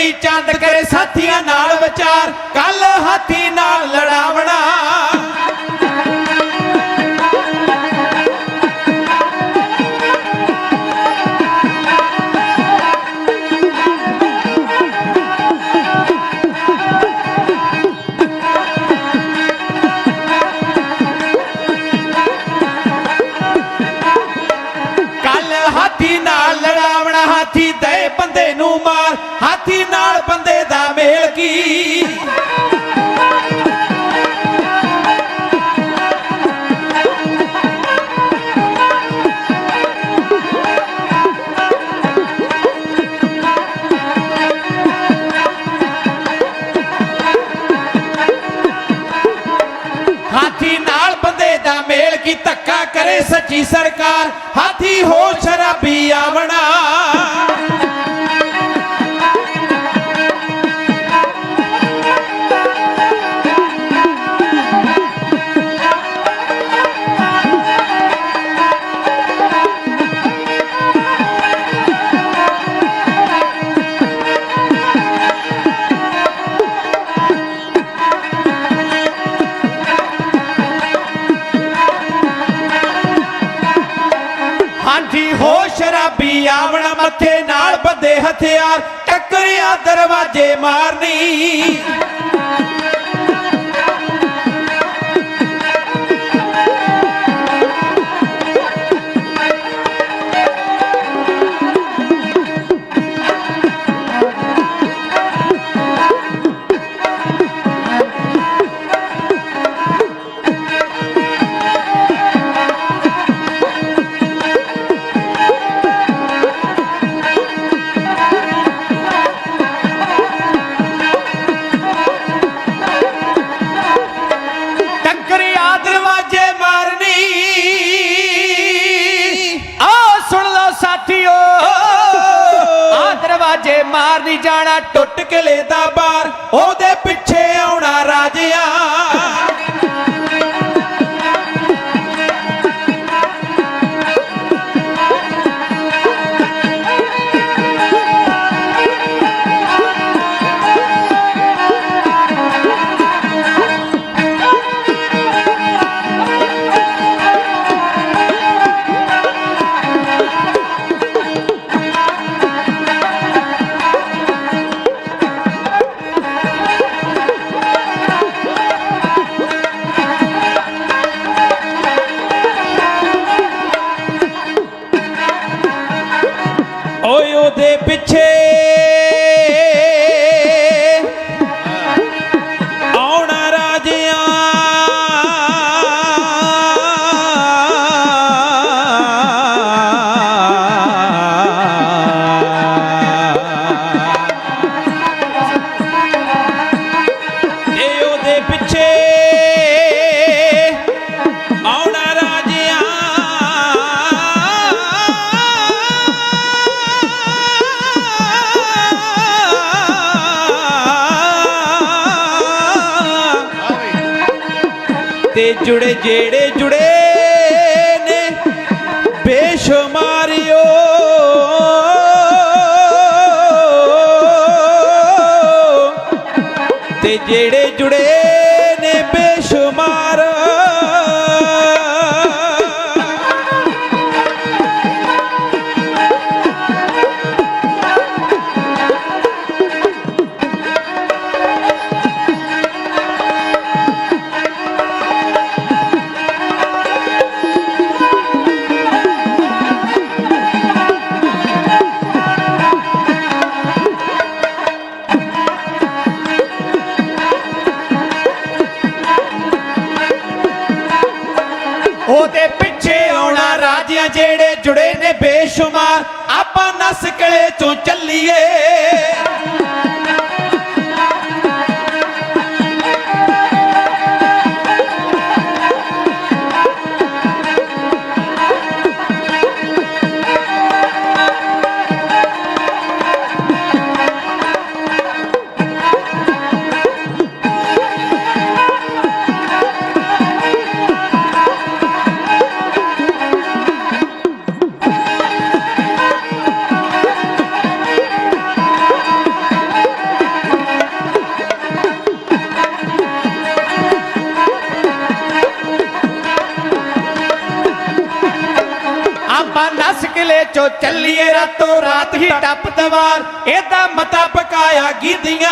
ਦੁਨੀ ਚੰਦ ਕਰੇ ਸਾਥੀਆਂ ਨਾਲ ਵਿਚਾਰ, ਕੱਲ ਹਾਥੀ ਨਾਲ ਲੜਾਵਣਾ। ਕੱਲ ਹਾਥੀ ਨਾਲ ਲੜਾਵਣਾ, ਹਾਥੀ ਦੇ ਬੰਦੇ ਨੂੰ ਮਾਰ ਸੱਚੀ ਸਰਕਾਰ ਹਾਥੀ ਹੋ ਸ਼ਰਾਬੀ ਆਵਣਾ ਆਵਣਾ ਮੱਥੇ ਨਾਲ ਬੰਦੇ ਹਥਿਆਰ ਟੱਕਰਿਆ ਦਰਵਾਜ਼ੇ ਮਾਰਨੀ। ਜੇ ਮਾਰ ਨਹੀਂ ਜਾਣਾ ਟੁੱਟ ਕਿਲੇ ਦਾ ਬਾਰ ਉਹਦੇ ਪਿੱਛੇ ਆਉਣਾ ਰਾਜਿਆ। ਤੇ ਜੁੜੇ ਜਿਹੜੇ ਜੁੜੇ ਨੇ ਬੇਸ਼ੁਮਾਰਿਓ ਤੇ ਜਿਹੜੇ ਉਹਦੇ ਪਿੱਛੇ ਆਉਣਾ ਰਾਜਿਆਂ ਜਿਹੜੇ ਜੁੜੇ ਨੇ ਬੇਸ਼ੁਮਾਰ। ਆਪਾਂ ਨਸਕਲੇ ਚੋਂ ਚੱਲੀਏ। ਆਪਾਂ ਨਸ ਕਿਲੇ ਚੋਂ ਚੱਲੀਏ ਰਾਤੋਂ ਰਾਤ ਹੀ ਟੱਪ ਦਵਾਰ ਇਹਦਾ ਮਤਾ ਪਕਾਇਆ ਗੀਦੀਆਂ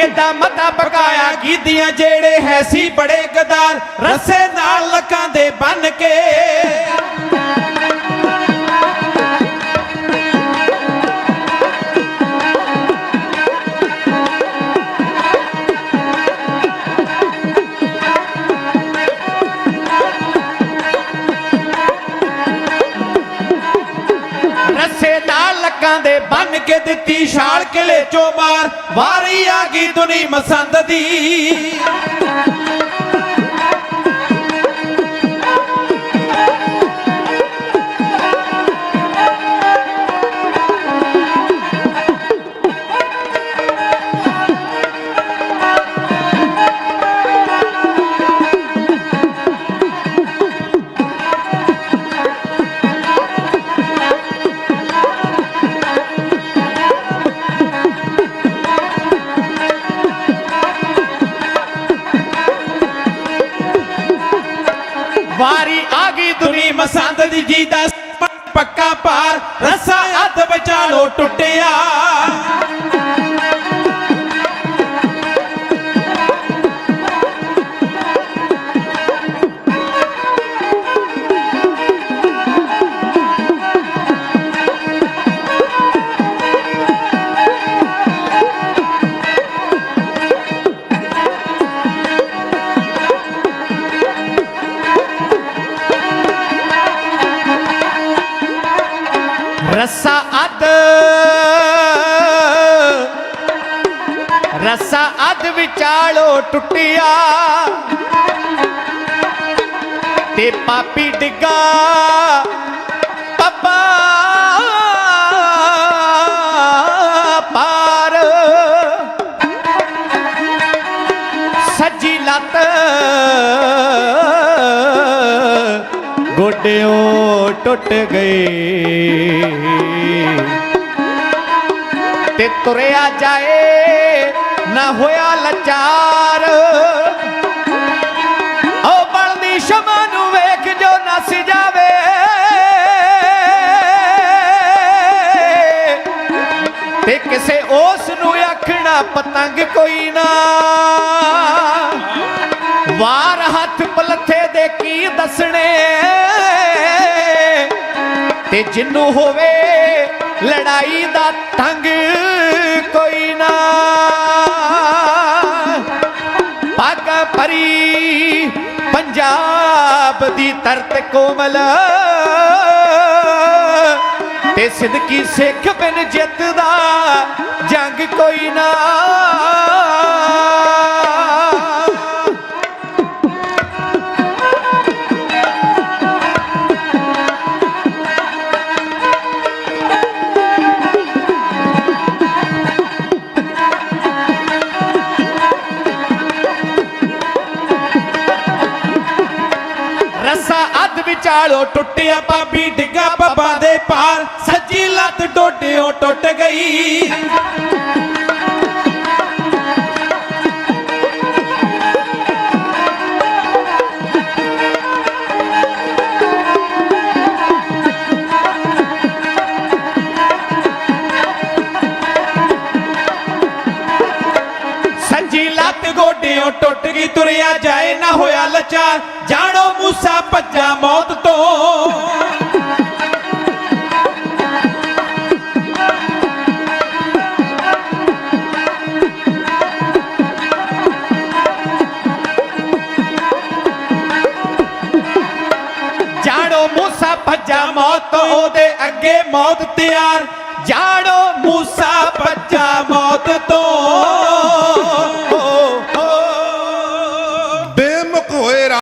ਇਹਦਾ ਮਤਾ ਪਕਾਇਆ ਗੀਦੀਆਂ ਜਿਹੜੇ ਹੈ ਸੀ ਬੜੇ ਗਦਾਰ, ਰਸੇ ਨਾਲ ਲੱਕਾਂ ਦੇ ਬੰਨ ਕੇ। ਨਾਲ ਦੇ ਬੰਨ ਕੇ ਦਿੱਤੀ ਛਾਲ ਕਿਲੇ ਚੋਂ ਮਾਰ ਵਾਰੀ ਆ ਗਈ ਦੁਨੀ ਮਸੰਦ ਦੀ। ਪਾਰ ਰਸਾ ਹੱਥ ਵਿਚਾਲੋ ਟੁੱਟਿਆ। ਰੱਸਾ ਅੱਧ ਰੱਸਾ ਅੱਧ ਵਿਚਾਲੋ ਟੁੱਟਿਆ। ਤੇ ਪਾਪੀ ਡਿੱਗਾ। ਪੱਪਾ ਪਾਰ। ਸੱਜੀ ਲੱਤ। ਗੋਡਿਓ ਟੁੱਟ ਗਏ ਤੇ ਤੁਰਿਆ ਜਾਏ, ਨਾ ਹੋਇਆ ਲਚਾਰ। ਓ ਬਲਦੀ ਸ਼ਮਾ ਨੂੰ ਵੇਖ ਜੋ ਨਸ ਜਾਵੇ। ਤੇ ਕਿਸੇ ਉਸ ਨੂੰ ਆਖਣਾ, ਪਤੰਗ ਕੋਈ ਨਾ। ਪਲੱਥੇ ਕੀ ਦੱਸਣੇ? ਤੇ ਜਿੰਨੂੰ ਹੋਵੇ ਲੜਾਈ ਦਾ ਤੰਗ ਕੋਈ ਨਾ। ਪੱਗ ਪਰੀ ਪੰਜਾਬ ਦੀ ਤਰਤ ਕੋਮਲ। ਤੇ ਸਿੱਧਕੀ ਸਿੱਖ ਬਿਨ ਜਿੱਤ ਦਾ ਜੰਗ ਕੋਈ ਨਾ। ਵਿਚਾਲੋ ਟੁੱਟਿਆ ਪਾਪੀ ਡਿੱਗਾ ਬੱਬਾ ਦੇ ਪਾਰ। ਸੱਜੀ ਲੱਤ ਡੋਡਿਓ ਟੁੱਟ ਗਈ। ਸੱਜੀ ਲੱਤ ਗੋਡਿਓ ਟੁੱਟ ਗਈ, ਤੁਰਿਆ ਜਾਏ ਨਾ ਹੋਇਆ ਲਾਚਾਰ। ਜਾਣੋ ਮੌਤ ਅੱਗੇ ਮੌਤ ਤਿਆਰ। ਜਾਣੋ ਮੂਸਾ ਬੱਚਾ ਮੌਤ ਤੋਂ।